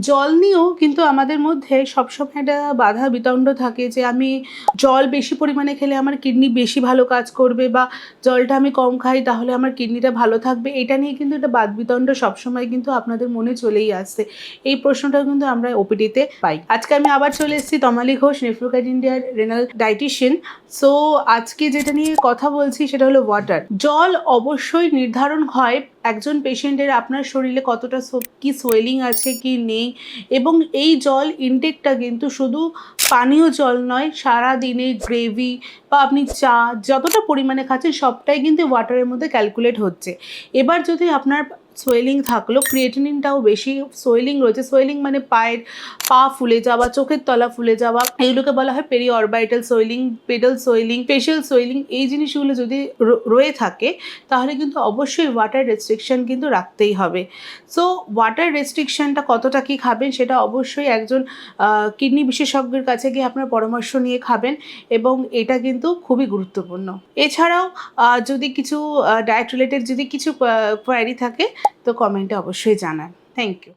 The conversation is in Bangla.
জল নিয়েও কিন্তু আমাদের মধ্যে সবসময় একটা বাধা বিতণ্ড থাকে যে আমি জল বেশি পরিমাণে খেলে আমার কিডনি বেশি ভালো কাজ করবে বা জলটা আমি কম খাই তাহলে আমার কিডনিটা ভালো থাকবে। এটা নিয়ে কিন্তু একটা বাদ বিতণ্ড সবসময় কিন্তু আপনাদের মনে চলেই আসছে এই প্রশ্নটা কিন্তু আমরা ওপিডিতে পাই। আজকে আমি আবার চলে এসেছি তমালি ঘোষ নেফ্রোকাইট ইন্ডিয়ার রেনাল ডাইটিশিয়ান সো আজকে যেটা নিয়ে কথা বলছি সেটা হলো ওয়াটার জল অবশ্যই নির্ধারণ হয় একজন পেশেন্টের আপনার শরীরে কতটা কি সোয়েলিং আছে কি নেই এবং এই জল ইনটেকটা কিন্তু শুধু পানীয় জল নয় সারা দিনে গ্রেভি বা আপনি চা যতটা পরিমাণে খাচ্ছেন সবটাই কিন্তু ওয়াটারের মধ্যে ক্যালকুলেট হচ্ছে। এবার যদি আপনার সোয়েলিং থাকল। ক্রিয়েটিনিনটাও বেশি। সোয়েলিং রয়েছে। সোয়েলিং মানে পায়ের পা ফুলে যাওয়া, চোখের তলা ফুলে যাওয়া। এইগুলোকে বলা হয় peri orbital swelling pedal swelling facial swelling. এই জিনিসগুলো যদি রয়ে থাকে, তাহলে কিন্তু অবশ্যই ওয়াটার রেস্ট্রিকশন কিন্তু রাখতেই হবে। সো ওয়াটার রেস্ট্রিকশনটা কতটা কি খাবেন, সেটা অবশ্যই একজন কিডনি বিশেষজ্ঞের কাছে গিয়ে আপনার পরামর্শ নিয়ে খাবেন এবং এটা কিন্তু খুবই গুরুত্বপূর্ণ। এছাড়াও যদি কিছু ডায়েট রিলেটেড যদি কিছু কোয়ারি থাকে তো কমেন্টে অবশ্যই জানান। Thank you